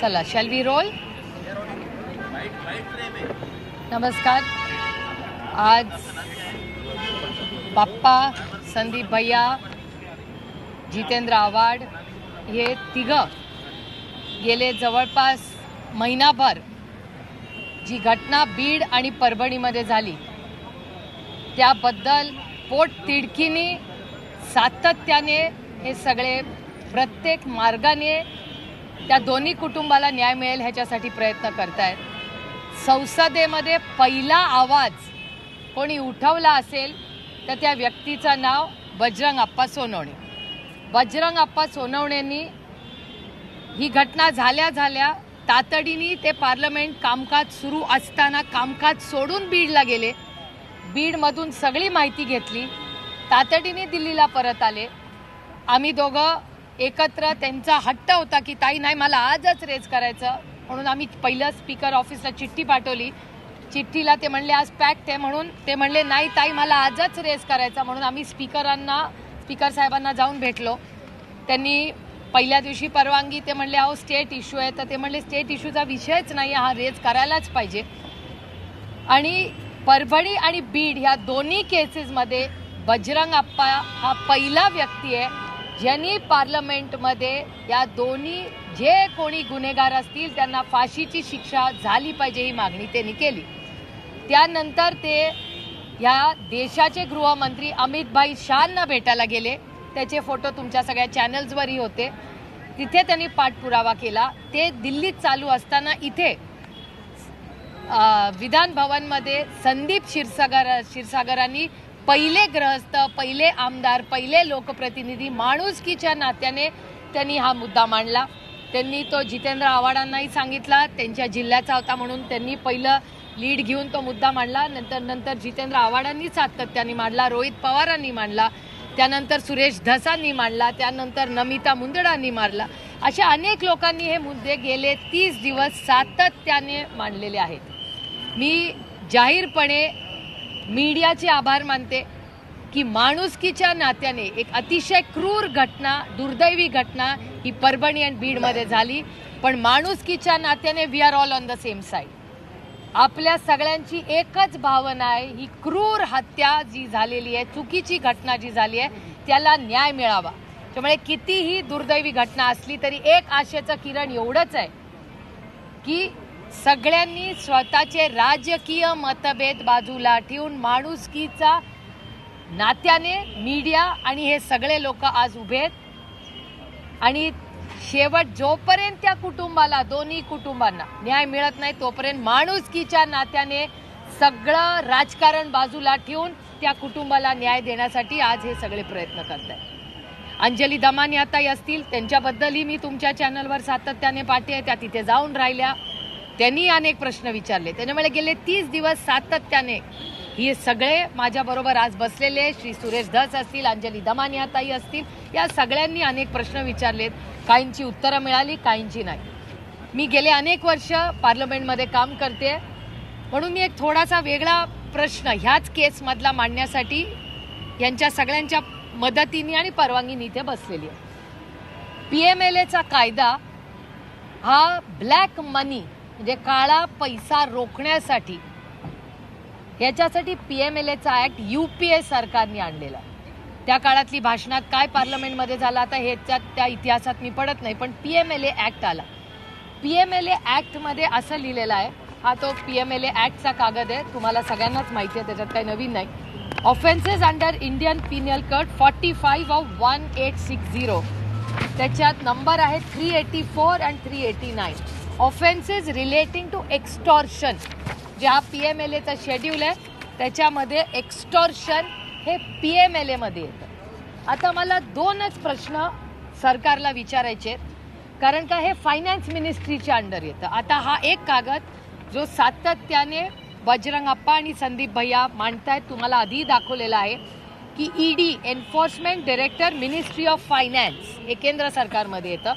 चला shall we role नमस्कार. आज बाप्पा संदीप भैया जितेंद्र आव्हाड हे तिघं गेले जवळपास महिनाभर जी घटना बीड आणि परभणीमध्ये झाली. त्याबद्दल पोट तिडकीने सातत्याने हे सगळे प्रत्येक मार्गाने त्या दोन्ही कुटुंबाला न्याय मिळेल ह्याच्यासाठी प्रयत्न करतायत. संसदेमध्ये पहिला आवाज कोणी उठवला असेल तर त्या व्यक्तीचं नाव बजरंग आप्पा सोनवणे. बजरंग आप्पा सोनवणेंनी ही घटना झाल्या झाल्या तातडीने ते पार्लमेंट कामकाज सुरू असताना कामकाज सोडून बीडला गेले. बीडमधून सगळी माहिती घेतली. तातडीने दिल्लीला परत आले. आम्ही दोघं एकत्र त्यांचा हट्ट होता की ताई नाही मला आजच रेज करायचं. म्हणून आम्ही पहिलं स्पीकर ऑफिसला चिठ्ठी पाठवली. चिठ्ठीला ते म्हणले आज पॅक्ट आहे. म्हणून ते म्हणले नाही ताई मला आजच रेज करायचा. म्हणून आम्ही स्पीकरांना स्पीकर साहेबांना जाऊन भेटलो. त्यांनी पहिल्या दिवशी परवानगी ते म्हणले अहो स्टेट इश्यू आहे. तर ते म्हणले स्टेट इश्यूचा विषयच नाही हा रेज करायलाच पाहिजे. आणि परभणी आणि बीड ह्या दोन्ही केसेसमध्ये बजरंग आप्पा हा पहिला व्यक्ती आहे. ज्यांनी पार्लमेंटमध्ये या दोन्ही जे कोणी गुन्हेगार असतील त्यांना फाशीची शिक्षा झाली पाहिजे ही मागणी त्यांनी केली. त्यानंतर ते या देशाचे गृहमंत्री अमितभाई शहांना भेटायला गेले. त्याचे फोटो तुमच्या सगळ्या चॅनल्सवरही होते. तिथे त्यांनी पाठपुरावा केला. ते दिल्लीत चालू असताना इथे विधान भवनमध्ये संदीप क्षीरसागर क्षीरसागरांनी पहिले ग्रहस्थ पहिले आमदार पहिले लोकप्रतिनिधी माणुसकीच्या नात्याने त्यांनी हा मुद्दा मांडला. त्यांनी तो जितेंद्र आव्हाडांनाही सांगितला त्यांच्या जिल्ह्याचा होता म्हणून त्यांनी पहिलं लीड घेऊन तो मुद्दा मांडला. नंतर नंतर जितेंद्र आव्हाडांनी सातत्याने मांडला रोहित पवारांनी मांडला त्यानंतर सुरेश धसांनी मांडला त्यानंतर नमिता मुंदडांनी मारला. अशा अनेक लोकांनी हे मुद्दे गेले तीस दिवस सातत्याने मांडलेले आहेत. मी जाहीरपणे मीडियाचे आभार मानते की माणुसकीच्या नात्याने एक अतिशय क्रूर घटना दुर्दैवी घटना ही परभणी आणि बीडमध्ये झाली. पण माणुसकीच्या नात्याने we are all on the same side आपल्या सगळ्यांची एकच भावना आहे ही क्रूर हत्या जी झालेली आहे चुकीची घटना जी झाली आहे त्याला न्याय मिळावा. त्यामुळे कितीही दुर्दैवी घटना असली तरी एक आशेचं किरण एवढंच आहे की सगळ्यांनी स्वतःचे राजकीय मतभेद बाजूला ठेवून माणुसकीचा नात्याने मीडिया आणि हे सगळे लोक आज उभे आहेत. आणि शेवट जोपर्यंत त्या कुटुंबाला दोन्ही कुटुंबांना न्याय मिळत नाही तोपर्यंत माणुसकीच्या नात्याने सगळं राजकारण बाजूला ठेवून त्या कुटुंबाला न्याय देण्यासाठी आज हे सगळे प्रयत्न करत आहे अंजली दमानी आताही असतील त्यांच्याबद्दलही मी तुमच्या चॅनलवर सातत्याने पाठी आहे. त्या तिथे जाऊन राहिल्या. त्यांनी अनेक प्रश्न विचारले. त्याच्यामुळे गेले तीस दिवस सातत्याने हे सगळे माझ्याबरोबर आज बसलेले श्री सुरेश धस असतील अंजली दमानियाताई असतील या सगळ्यांनी अनेक प्रश्न विचारलेत. काहींची उत्तरं मिळाली काहींची नाही. मी गेले अनेक वर्ष पार्लमेंटमध्ये काम करते. म्हणून मी एक थोडासा वेगळा प्रश्न ह्याच केसमधला मांडण्यासाठी यांच्या सगळ्यांच्या मदतीने आणि परवानगीने इथे बसलेली आहे. पी एम एल एचा कायदा हा ब्लॅक मनी म्हणजे काळा पैसा रोखण्यासाठी. याच्यासाठी पी एम एल एचा ॲक्ट यू पी ए सरकारने आणलेला. त्या काळातली भाषणात काय पार्लमेंटमध्ये झालं आता ह्याच्यात त्या इतिहासात मी पडत नाही पण P M L A act आला. पी एम एल ए ॲक्टमध्ये असं लिहिलेलं आहे हा तो पी एम एल ए ॲक्टचा कागद आहे तुम्हाला सगळ्यांनाच माहिती आहे त्याच्यात काही नवीन नाही. Offences under Indian penal code forty five of one eight six zero त्याच्यात नंबर आहे three eighty four and three eighty nine offences relating to extortion जे हा पी एम एल एचा शेड्यूल आहे त्याच्यामध्ये एक्स्टॉर्शन हे पी एम एल एमध्ये येतं. आता मला दोनच प्रश्न सरकारला विचारायचे आहेत. कारण का हे फायनान्स मिनिस्ट्रीच्या अंडर येतं. आता हा एक कागद जो सातत्याने बजरंग अप्पा आणि संदीप भैया मांडतायत तुम्हाला आधी दाखवलेला आहे की ED enforcement director ministry of finance हे केंद्र सरकारमध्ये येतं.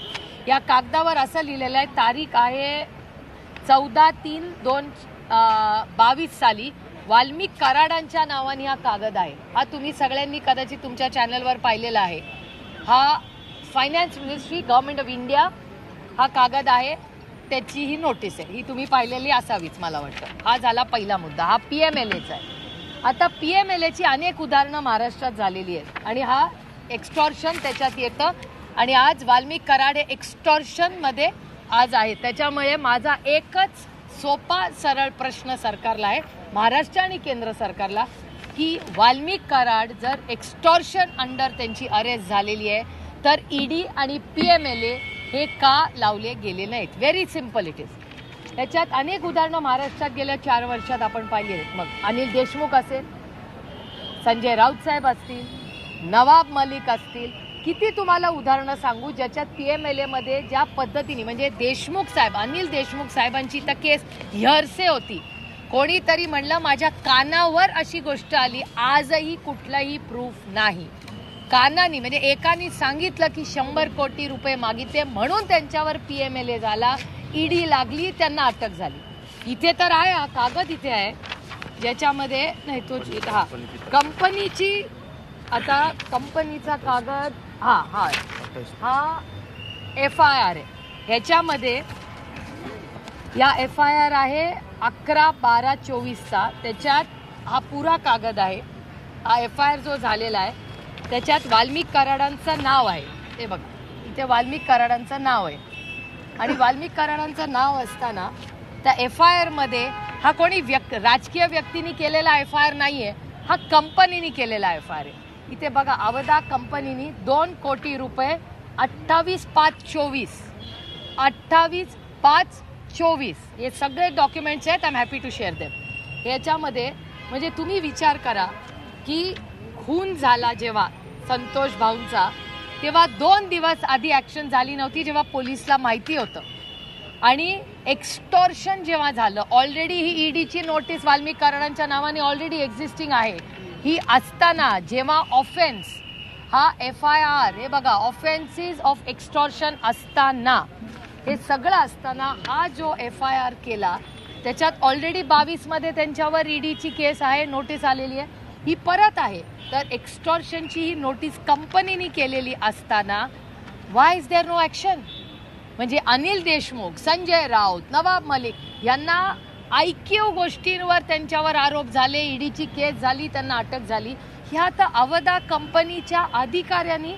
या कागदावर असं लिहिलेलं आहे तारीख आहे चौदा तीन दोन बावीस साली. वाल्मिक कराडांच्या नावाने हा कागद आहे. हा तुम्ही सगळ्यांनी कदाचित तुमच्या चॅनलवर पाहिलेला आहे. हा finance ministry government of India हा कागद आहे. त्याची ही नोटीस आहे. ही तुम्ही पाहिलेली असावीच मला वाटतं. हा झाला पहिला मुद्दा. हा पी एम एल एचा आहे. आता पी एम एल एची अनेक उदाहरणं महाराष्ट्रात झालेली आहेत. आणि हा एक्स्टॉर्शन त्याच्यात येतं. आणि आज वाल्मिक कराड हे एक्स्टॉर्शनमध्ये आज आहे त्याच्यामुळे माझा एकच सोपा सरळ प्रश्न सरकारला आहे महाराष्ट्र आणि केंद्र सरकारला की वाल्मिक कराड जर एक्स्टॉर्शन अंडर त्यांची अरेस्ट झालेली आहे तर ईडी आणि पी एम एल ए हे का लावले गेले नाहीत? व्हेरी सिंपल इट इज त्याच्यात अनेक उदाहरणं महाराष्ट्रात गेल्या चार वर्षात आपण पाहिली आहेत. मग अनिल देशमुख असेल संजय राऊत साहेब असतील नवाब मलिक असतील किती तुम्हाला उदाहरणं सांगू ज्याच्यात पी एम एल एमध्ये ज्या पद्धतीने म्हणजे देशमुख साहेब अनिल देशमुख साहेबांची तर केस हिअरसे होती. कोणीतरी म्हणलं माझ्या कानावर अशी गोष्ट आली आजही कुठलाही प्रूफ नाही. कानानी म्हणजे एकानी सांगितलं की शंभर कोटी रुपये मागितले म्हणून त्यांच्यावर पी एम एल ए झाला. ईडी लागली त्यांना अटक झाली. इथे तर आहे हा कागद इथे आहे. ज्याच्यामध्ये नाही तो हा. कंपनीची आता कंपनीचा कागद हा हा. हा एफ आय आर आहे ह्याच्यामध्ये या एफ आय आर आहे अकरा बारा चोवीसचा. त्याच्यात हा पुरा कागद आहे. हा एफ आय आर जो झालेला आहे त्याच्यात वाल्मिक कराडांचं नाव आहे. ते बघा इथे वाल्मिक कराडांचं नाव आहे. आणि वाल्मिक कराडांचं नाव असताना त्या एफ आय आरमध्ये हा कोणी व्यक् राजकीय व्यक्तीने केलेला एफ आय आर नाही आहे हा कंपनीने केलेला एफ आय आर आहे. इथे बघा अवधा कंपनीनी दोन कोटी रुपये अठ्ठावीस पाच चोवीस. अठ्ठावीस पाच चोवीस. हे सगळे डॉक्युमेंट्स आहेत I am happy to share them याच्यामध्ये म्हणजे तुम्ही विचार करा की खून झाला जेव्हा संतोष भाऊंचा तेव्हा दोन दिवस आधी ॲक्शन झाली नव्हती जेव्हा पोलिसला माहिती होतं. आणि एक्स्टॉर्शन जेव्हा झालं ऑलरेडी ही ईडीची नोटीस वाल्मिक कराडांच्या नावाने ऑलरेडी एक्झिस्टिंग आहे. ही असताना जेव्हा ऑफेन्स हा एफ आय आर हे बघा ऑफेन्सेस ऑफ एक्स्टॉर्शन असताना हे सगळं असताना हा जो एफ आय आर केला त्याच्यात ऑलरेडी बावीसमध्ये त्यांच्यावर ईडीची केस आहे नोटीस आलेली आहे. ही परत आहे. तर एक्स्टॉर्शनची ही नोटीस कंपनीने केलेली असताना why is there no action म्हणजे अनिल देशमुख संजय राऊत नवाब मलिक यांना ऐक्यू गोष्टींवर त्यांच्यावर आरोप झाले ईडीची केस झाली त्यांना अटक झाली. ह्या तर अवधा कंपनीच्या अधिकाऱ्यांनी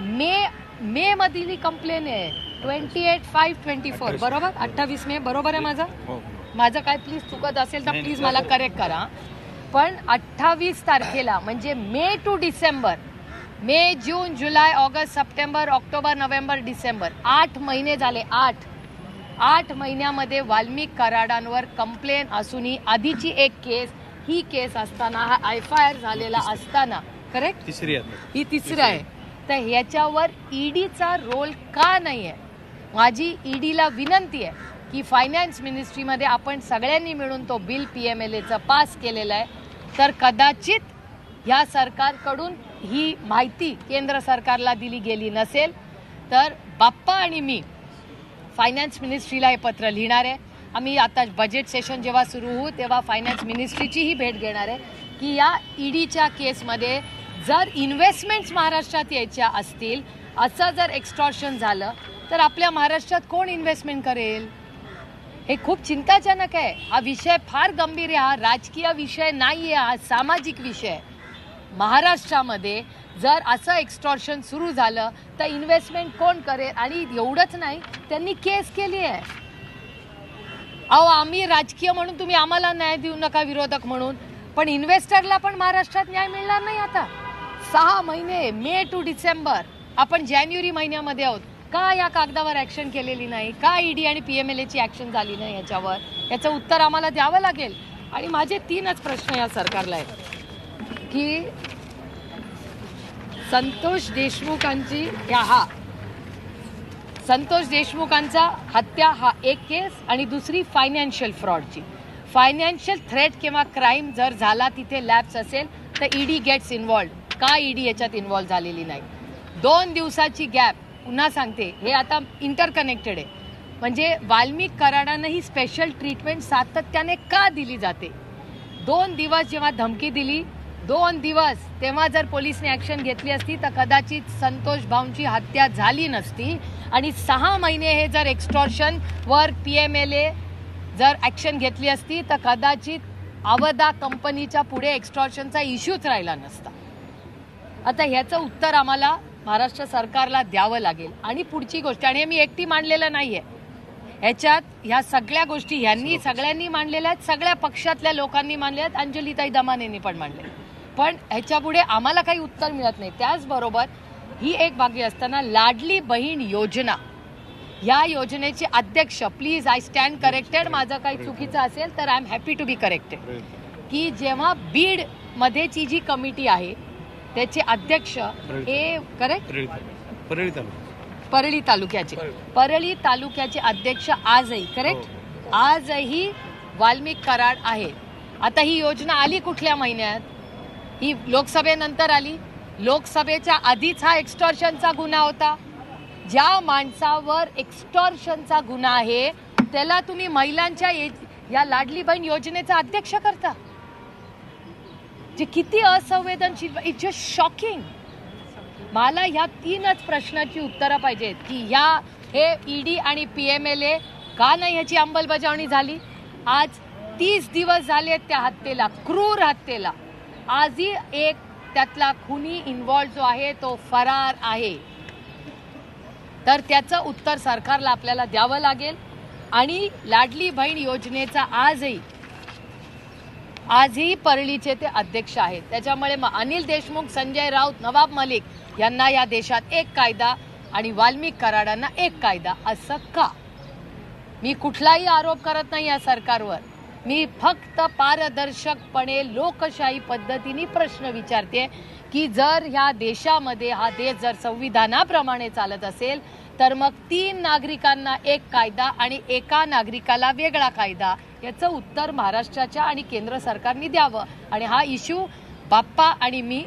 मे मे मधील कंप्लेन आहे. Twenty eight five twenty four बरोबर? अठ्ठावीस मे. बरोबर आहे माझं? माझं काय प्लीज चुकत असेल तर प्लीज मला करेक्ट करा. पण अठ्ठावीस तारखेला म्हणजे May to December May June July August September October November December आठ महिने झाले आठ. आठ महिन्यामध्ये वाल्मिक कराडांवर कंप्लेन असूनही आधीची एक केस ही केस असताना हा एफ आय आर झालेला असताना करेक्ट तिसरी आहे ही तिसरं आहे. तर ह्याच्यावर ईडीचा रोल का नाही आहे माझी ईडीला विनंती आहे की फायनान्स मिनिस्ट्रीमध्ये आपण सगळ्यांनी मिळून तो बिल पी एम एल एचं पास केलेलं आहे. तर कदाचित ह्या सरकारकडून ही माहिती केंद्र सरकारला दिली गेली नसेल तर बाप्पा आणि मी फायनान्स मिनिस्ट्रीला हे पत्र लिहिणार आहे. आम्ही आता बजेट सेशन जेव्हा सुरू होऊ तेव्हा फायनान्स मिनिस्ट्रीचीही भेट घेणार आहे की या ईडीच्या केसमध्ये जर इन्व्हेस्टमेंट्स महाराष्ट्रात यायच्या असतील असं जर एक्स्ट्रॉशन झालं तर आपल्या महाराष्ट्रात कोण इन्व्हेस्टमेंट करेल? हे खूप चिंताजनक आहे. हा विषय फार गंभीर आहे. हा राजकीय विषय नाही आहे हा सामाजिक विषय आहे. महाराष्ट्रामध्ये जर असं एक्स्टॉर्शन सुरू झालं तर इन्व्हेस्टमेंट कोण करेल? आणि एवढंच नाही त्यांनी केस केली आहे. अहो आम्ही राजकीय म्हणून तुम्ही आम्हाला न्याय देऊ नका विरोधक म्हणून. पण इन्व्हेस्टरला पण महाराष्ट्रात न्याय मिळणार नाही आता. सहा महिने मे टू डिसेंबर. आपण जानेवारी महिन्यामध्ये आहोत. का या कागदावर ॲक्शन केलेली नाही? का ईडी आणि पी एम एल ची ॲक्शन झाली नाही याच्यावर? याचं उत्तर आम्हाला द्यावं लागेल. आणि माझे तीनच प्रश्न या सरकारला आहेत. की संतोष देशमुखांची ह्या हा. संतोष देशमुखांचा हत्या हा एक केस आणि दुसरी फायनान्शियल फ्रॉडची फायनान्शियल थ्रेट किंवा क्राईम जर झाला तिथे लॅब्स असेल तर ईडी गेट्स इन्वॉल्ड का ईडी याच्यात इन्वॉल्व झालेली नाही? दोन दिवसाची गॅप पुन्हा सांगते हे आता इंटरकनेक्टेड आहे. म्हणजे वाल्मिक कराडांना ही स्पेशल ट्रीटमेंट सातत्याने का दिली जाते? दोन दिवस जेव्हा धमकी दिली दोन दिवस तेव्हा जर पोलिसने ॲक्शन घेतली असती तर कदाचित संतोष भाऊंची हत्या झाली नसती. आणि सहा महिने हे जर एक्स्टॉर्शन वर पी एम एल ए जर ॲक्शन घेतली असती तर कदाचित अवधा कंपनीच्या पुढे एक्स्टॉर्शनचा इश्यूच राहिला नसता. आता ह्याचं उत्तर आम्हाला महाराष्ट्र सरकारला द्यावं लागेल. आणि पुढची गोष्ट आणि हे मी एकटी मांडलेलं नाही आहे ह्याच्यात ह्या सगळ्या गोष्टी ह्यांनी सगळ्यांनी मांडलेल्या आहेत सगळ्या पक्षातल्या लोकांनी मांडल्या आहेत. अंजलीताई दमानेंनी पण मांडले पण ह्याच्या पुढे आम्हाला काही उत्तर मिळत नाही. त्याचबरोबर ही एक बागी असताना लाडली बहीण योजना. या योजनेचे अध्यक्ष प्लीज आय स्टँड करेक्टेड माझं काही चुकीचं असेल तर I am happy to be corrected की जेव्हा बीड मध्येची जी कमिटी आहे त्याचे अध्यक्ष हे करेक्ट परळी तालुका. परळी तालुक्याचे. परळी. तालुक्याचे अध्यक्ष आजही करेक्ट आजही वाल्मिक कराड आहे. आता ही योजना आली कुठल्या महिन्यात? ही लोकसभेनंतर आली. लोकसभेच्या आधीच हा एक्स्टॉर्शनचा गुन्हा होता. ज्या माणसावर एक्स्टॉर्शनचा गुन्हा आहे त्याला तुम्ही महिलांच्या या लाडली बहीण योजनेचा अध्यक्ष करता. जे किती असंवेदनशील इट्स जस्ट शॉकिंग. मला ह्या तीनच प्रश्नाची उत्तरं पाहिजेत की ह्या हे ईडी आणि पी एम एल ए का नाही ह्याची अंमलबजावणी झाली? आज तीस दिवस झाले त्या हत्येला क्रूर हत्येला. आजही एक त्यातला खुनी इन्वॉल्व जो आहे तो फरार आहे. तर त्याचं उत्तर सरकारला आपल्याला द्यावं लागेल. आणि लाडली बहीण योजनेचा आजही आजही परळीचे ते अध्यक्ष आहेत. त्याच्यामुळे मग अनिल देशमुख संजय राऊत नवाब मलिक यांना या देशात एक कायदा आणि वाल्मिक कराडांना एक कायदा असं का? मी कुठलाही आरोप करत नाही या सरकारवर. मी फक्त पारदर्शकपणे लोकशाही पद्धतीने प्रश्न विचारते की जर ह्या देशामध्ये हा देश जर संविधानाप्रमाणे चालत असेल तर मग तीन नागरिकांना एक कायदा आणि एका नागरिकाला वेगळा कायदा याचं उत्तर महाराष्ट्राच्या आणि केंद्र सरकारने द्यावं. आणि हा इश्यू बाप्पा आणि मी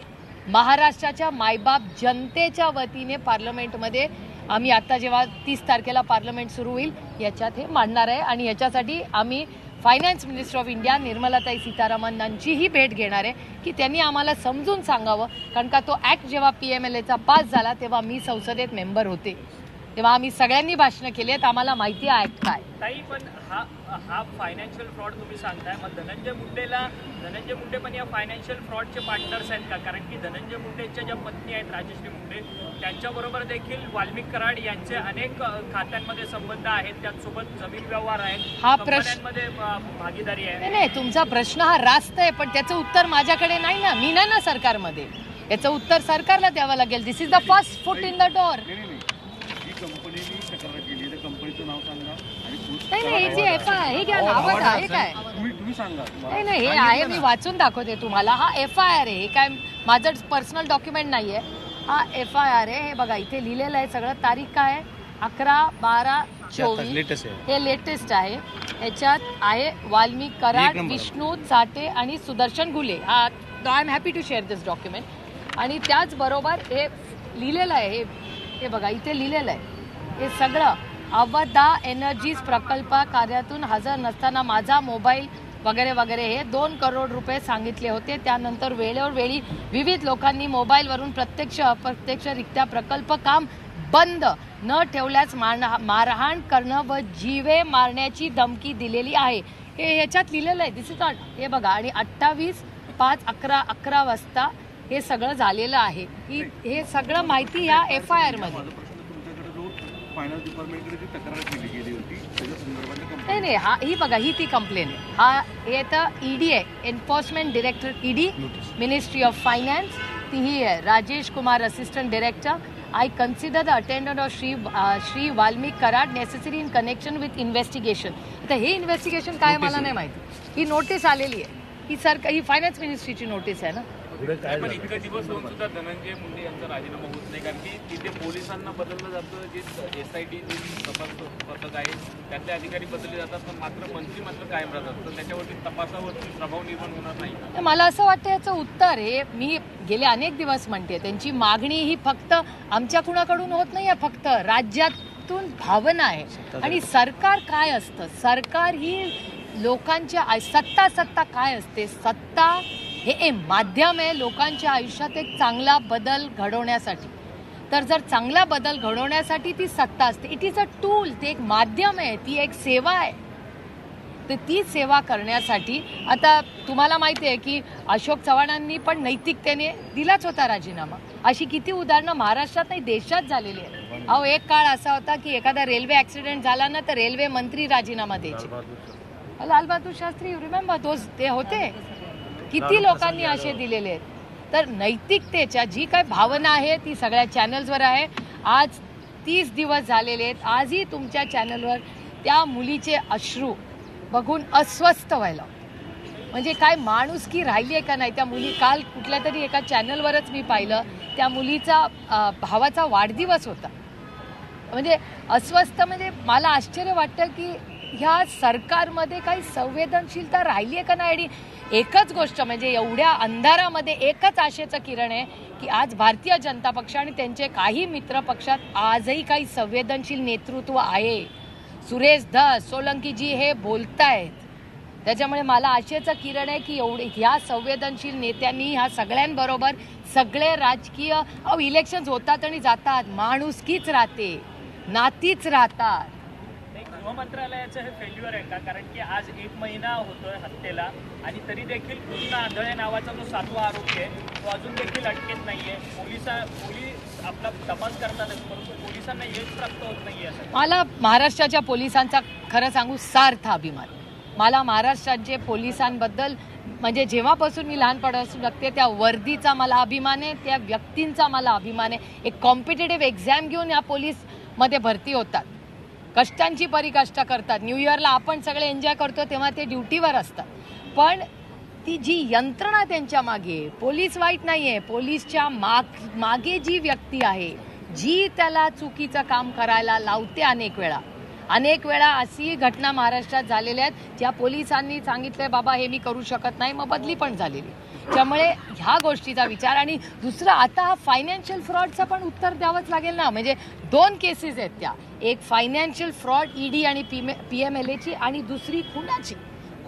महाराष्ट्राच्या मायबाप जनतेच्या वतीने पार्लमेंटमध्ये आम्ही आता जेव्हा तीस तारखेला पार्लमेंट सुरू होईल याच्यात हे मांडणार आहे. आणि याच्यासाठी आम्ही फायनान्स मिनिस्टर ऑफ इंडिया निर्मलाताई सीतारामनांचीही भेट घेणार आहे की त्यांनी आम्हाला समजून सांगावं कारण का तो ॲक्ट जेव्हा पी एम एल एचा पास झाला तेव्हा मी संसदेत मेंबर होते तेव्हा आम्ही सगळ्यांनी भाषणं केली आहेत आम्हाला माहिती आहे काय. ताई पण हा हा फायनान्शियल फ्रॉड तुम्ही सांगताय. मग धनंजय मुंडेला धनंजय मुंडे पण या फायनान्शियल फ्रॉडचे पार्टनर्स आहेत का? कारण की धनंजय मुंडेच्या ज्या पत्नी आहेत राजश्री मुंडे त्यांच्याबरोबर देखील वाल्मिक कराड यांचे अनेक खात्यांमध्ये संबंध आहेत. त्याचसोबत जमीन व्यवहार आहेत. हा प्रश्न- भागीदारी आहे. नाही नाही तुमचा प्रश्न हा रास्त आहे पण त्याचं उत्तर माझ्याकडे नाही ना. मी नाही ना सरकारमध्ये. याचं उत्तर सरकारला द्यावं लागेल. This is the first foot in the door कंपनीने तक्रार केली. त्या कंपनीचं नाव सांगा आणि पुढचं- नाही नाही हे जे एफ आय हे घ्या आहे काय? तुम्ही तुम्ही सांगा. नाही नाही हे आहे मी वाचून दाखवते तुम्हाला. हा एफ आय आर आहे. हे काय माझं पर्सनल डॉक्युमेंट नाही आहे हा एफ आय आर आहे. हे बघा इथे लिहिलेलं आहे सगळं. तारीख काय आहे? अकरा बारा चोवीस. लेटेस्ट आहे. हे लेटेस्ट आहे. ह्याच्यात आहे वाल्मिक कराड. विष्णू चाटे आणि सुदर्शन घुले. हा I am happy to share this document आणि त्याचबरोबर हे लिहिलेलं आहे. हे हे बघा इथे लिहिलेलं आहे. हे सगळं अवधा एनर्जीज प्रकल्प कार्यातून हजर नसताना माझा मोबाईल वगैरे वगैरे हे दोन करोड रुपये सांगितले होते. त्यानंतर वेळेवर वेळी विविध लोकांनी मोबाईलवरून प्रत्यक्ष अप्रत्यक्षरित्या प्रकल्प काम बंद न ठेवल्यास मारहाण करणं व जीवे मारण्याची धमकी दिलेली आहे. हे ह्याच्यात लिहिलेलं आहे. दिस इज नॉट हे बघा आणि अठ्ठावीस पाच अकरा अकरा वाजता हे सगळं झालेलं आहे. ही हे सगळं माहिती ह्या एफ आय आरमध्ये माझा प्रश्न तुमच्याकडे जो फायनान्स डिपार्टमेंटकडे जी तक्रार केली गेली होती त्याच्या संदर्भात नाही नाही हा ही बघा ही ती कंप्लेन आहे हा हे तर ईडी आहे. Enforcement director ED ministry of finance ती ही आहे. Rajesh Kumar assistant director I consider the attendant of Shri Shri Valmik Karad necessary in connection with investigation आता हे इन्व्हेस्टिगेशन काय मला नाही माहिती. ही नोटीस आलेली आहे. ही सर ही फायनान्स मिनिस्ट्रीची नोटीस आहे ना? पण इतके दिवस होऊन सुद्धा धनंजय मुंडे यांचा राजीनामा होत नाही कारण की तिथे पोलिसांना बदललं जातं जे एस आय टी जे तपास पथक आहे त्यातले अधिकारी बदलले जातात पण मात्र मंत्री मात्र कायम राहतात. तर त्याच्यावरती तपासावरती प्रभाव निर्माण होणार नाही. तर मला असं वाटतं याचं उत्तर हे मी गेले अनेक दिवस म्हणते त्यांची मागणी ही फक्त आमच्या कुणाकडून होत नाही फक्त राज्यातून भावना आहे. आणि सरकार काय असतं? सरकार ही लोकांच्या आय- सत्ता सत्ता काय असते? सत्ता हे ए माध्यम आहे लोकांच्या आयुष्यात एक चांगला बदल घडवण्यासाठी. तर जर चांगला बदल घडवण्यासाठी ती सत्ता असते इट इज अ टूल ते एक माध्यम आहे ती एक सेवा आहे. तर ती सेवा करण्यासाठी आता तुम्हाला माहिती आहे की अशोक चव्हाणांनी पण नैतिकतेने दिलाच होता राजीनामा. अशी किती उदाहरणं महाराष्ट्रात नाही देशात झालेली आहेत. अहो एक काळ असा होता की एखादा रेल्वे ऍक्सिडेंट झाला ना तर रेल्वे मंत्री राजीनामा द्यायचे. लालबहादूर शास्त्री शास्त्री रिमेंबर दोस ते होते? किती लोकांनी असे दिलेले आहेत? तर नैतिकतेच्या जी काय भावना आहे ती सगळ्या चॅनल्सवर आहे. आज तीस दिवस झालेले आहेत. आजही तुमच्या चॅनलवर त्या मुलीचे अश्रू बघून अस्वस्थ व्हायला म्हणजे काय माणुसकी राहिली आहे का नाही? त्या मुली काल कुठल्या तरी एका चॅनलवरच मी पाहिलं. त्या मुलीचा भावाचा वाढदिवस होता. म्हणजे अस्वस्थ म्हणजे मला आश्चर्य वाटतं की ह्या सरकारमध्ये काही संवेदनशीलता राहिली आहे का नाही? आणि एकच गोष्ट म्हणजे एवढ्या अंधारामध्ये एकच आशेचं किरण आहे की आज भारतीय जनता पक्ष आणि त्यांचे काही मित्र पक्षात आजही काही संवेदनशील नेतृत्व आहे. सुरेश धस सोलंकीजी हे बोलतायत. त्याच्यामुळे मला आशेचं किरण आहे की एवढे ह्या संवेदनशील नेत्यांनी ह्या सगळ्यांबरोबर सगळे राजकीय अहो इलेक्शन होतात आणि जातात. माणुसकीच राहते. नातीच राहतात. गृहमंत्रालयाचं हे फेल्युअर आहे का? कारण की आज एक महिना होतोय हत्येला आणि तरी देखील कृष्णा आंधळे नावाचा जो सातवा आरोपी आहे तो अजून देखील अटकेत नाहीये. पोलिसा पोलीस आपला तपास करतातच परंतु पोलिसांना यश प्राप्त होत नाहीये असं. मला महाराष्ट्राच्या पोलिसांचा खरं सांगू सार्थ अभिमान. मला महाराष्ट्राचे पोलिसांबद्दल म्हणजे जेव्हापासून मी लहानपणापासून बघते त्या वर्दीचा मला अभिमान आहे त्या व्यक्तींचा मला अभिमान आहे. एक कॉम्पिटेटिव्ह एक्झाम घेऊन या पोलीसमध्ये भरती होतात. कष्टांची परिकष्टा करतात. न्यू इयरला आपण सगळे एन्जॉय करतो तेव्हा ते ड्युटीवर असतात पण ती जी यंत्रणा त्यांच्या मागे पोलीस वाईट नाही आहे पोलीसच्या माग मागे जी व्यक्ती आहे जी त्याला चुकीचं काम करायला लावते अनेक वेळा. अनेक वेळा अशी घटना महाराष्ट्रात झालेल्या आहेत. ज्या पोलिसांनी सांगितलंय बाबा हे मी करू शकत नाही. मग बदली पण झालेली. त्यामुळे ह्या गोष्टीचा विचार आणि दुसरं आता हा फायनान्शियल फ्रॉडचं पण उत्तर द्यावंच लागेल ना. म्हणजे दोन केसेस आहेत त्या. एक फायनान्शियल फ्रॉड ईडी आणि पी एम एल एची आणि दुसरी खुनाची.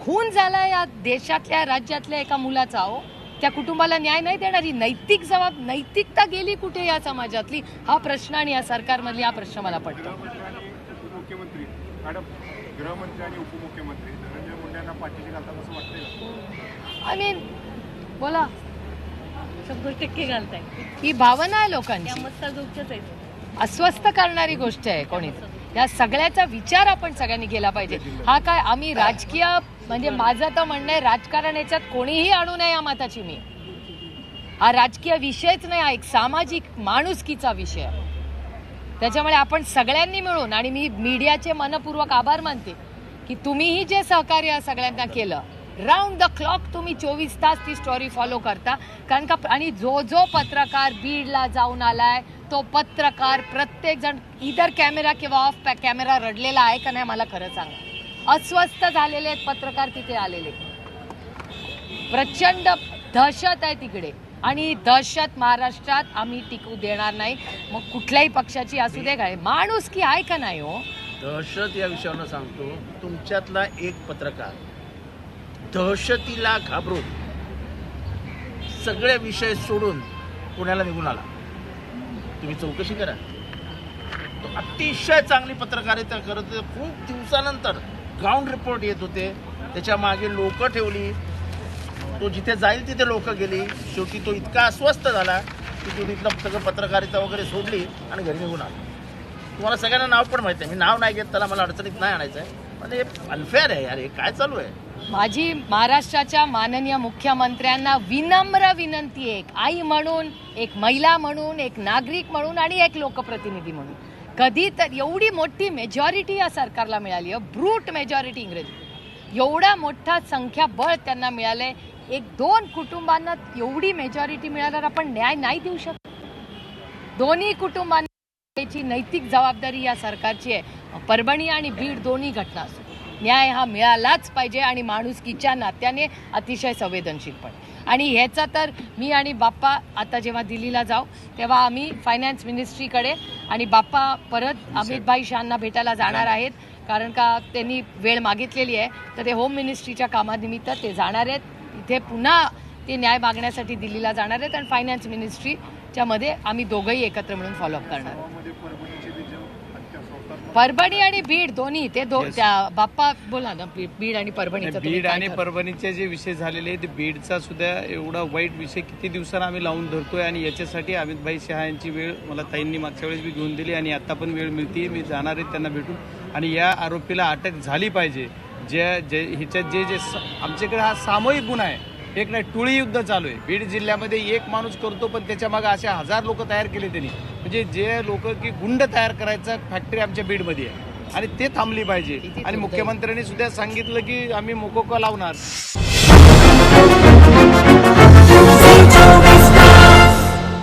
खून झाला या देशातल्या राज्यातल्या एका मुलाचा हो. त्या कुटुंबाला न्याय नाही देणारी नैतिक जबाब नैतिकता गेली कुठे या समाजातली? हा प्रश्न आणि या सरकारमधली हा प्रश्न मला पडतो. उपमुख्यमंत्री मॅडम गृहमंत्री आणि उपमुख्यमंत्री धनंजय मुंडे यांना पाठीशी घालतात असं वाटतंय आय मीन बोला. शंभर टक्के घालताय. ही भावना आहे लोकांची. अस्वस्थ करणारी गोष्ट आहे कोणी या सगळ्याचा विचार आपण सगळ्यांनी केला पाहिजे. हा काय आम्ही राजकीय म्हणजे माझं तर म्हणणं आहे राजकारण याच्यात कोणीही आणू नये या मताची मी. हा राजकीय विषयच नाही हा एक सामाजिक माणुसकीचा विषय आहे. त्याच्यामुळे आपण सगळ्यांनी मिळून आणि मी मीडियाचे मनपूर्वक आभार मानते की तुम्हीही जे सहकार्य सगळ्यांना केलं राऊंड द क्लॉक तुम्ही चोवीस तास ती स्टोरी फॉलो करता. कारण का आणि जो जो पत्रकार बीडला जाऊन आलाय तो पत्रकार प्रत्येक जण इधर कॅमेरा किंवा ऑफ कॅमेरा रडलेला आहे का नाही मला खरं सांगा. अस्वस्थ झालेले आहेत पत्रकार तिथे आलेले. प्रचंड दहशत आहे तिकडे. आणि दहशत महाराष्ट्रात आम्ही टिकू देणार नाही. मग कुठल्याही पक्षाची असू दे काय. माणूस की आहे का नाही हो? दहशत या विषयावर सांगतो. तुमच्यातला एक पत्रकार दहशतीला घाबरून सगळे विषय सोडून पुण्याला निघून आला. तुम्ही चौकशी करा. तो अतिशय चांगली पत्रकारिता करत होते. खूप दिवसानंतर ग्राउंड रिपोर्ट येत होते. त्याच्यामागे लोक ठेवली. तो जिथे जाईल तिथे लोक गेली. शेवटी तो इतका अस्वस्थ झाला की तो तिथलं सगळं पत्रकारिता वगैरे सोडली आणि घरी निघून आला. तुम्हाला सगळ्यांना नाव पण माहिती आहे. मी नाव नाही घेत त्याला मला अडचणीत नाही आणायचं आहे पण हे अनफेअर आहे यार. हे काय चालू आहे? माझी महाराष्ट्राच्या माननीय मुख्यमंत्र्यांना विनम्र विनंती आहे एक आई म्हणून एक महिला म्हणून एक नागरिक म्हणून आणि एक लोकप्रतिनिधी म्हणून. कधी तर एवढी मोठी मेजॉरिटी या सरकारला मिळाली आहे ब्रूट मेजॉरिटी इंग्रजी. एवढा मोठा संख्याबळ त्यांना मिळालंय. एक दोन कुटुंबांना एवढी मेजॉरिटी मिळाल्यावर आपण न्याय नाही देऊ शकत. दोन्ही कुटुंबांना याची नैतिक जबाबदारी या सरकारची आहे. परभणी आणि बीड दोन्ही घटना असो. न्याय हा मिळालाच पाहिजे आणि माणुसकीच्या नात्याने अतिशय संवेदनशीलपणे आणि ह्याचा तर मी आणि बाप्पा आता जेव्हा दिल्लीला जाऊ तेव्हा आम्ही फायनान्स मिनिस्ट्रीकडे आणि बाप्पा परत अमित भाई शहांना भेटायला जाणार आहेत. कारण का त्यांनी वेळ मागितलेली आहे. तर ते होम मिनिस्ट्रीच्या कामानिमित्त ते जाणार आहेत. इथे पुन्हा ते न्याय मागण्यासाठी दिल्लीला जाणार आहेत. आणि फायनान्स मिनिस्ट्री च्यामध्ये आम्ही दोघंही एकत्र मिळून फॉलोअप करणार गावामध्ये परभणीचे विजय हत्या संस्थात्मक परभणी आणि बीड दोन्ही ते दो त्या बाप्पा बोला ना बीड आणि परभणीचं तुम्ही बीड काय आणि ठरवलं? परभणीचे जे विषय झालेले आहेत बीडचा सुद्धा एवढा वाईट विषय किती दिवसांना आम्ही लावून धरतोय आणि याच्यासाठी अमितभाई शहा यांची वेळ मला ताईंनी मागच्या वेळेस बी घेऊन दिली आणि आता पण वेळ मिळते मी जाणार आहे त्यांना भेटून. आणि या आरोपीला अटक झाली पाहिजे. जे जे ह्याच्यात जे जे स- आमच्याकडे हा सामूहिक गुन्हा आहे. एक नाही टोळी युद्ध चालू आहे. बीड जिल्ह्यामध्ये एक माणूस करतो पण त्याच्यामागे असे हजार लोक तयार केले त्यांनी. म्हणजे जे लोक की गुंड तयार करायचा फॅक्टरी आमच्या बीडमध्ये आहे. आणि ते थांबली पाहिजे. आणि. मुख्यमंत्र्यांनी सुद्धा सांगितलं की आम्ही मोकोका लावणार.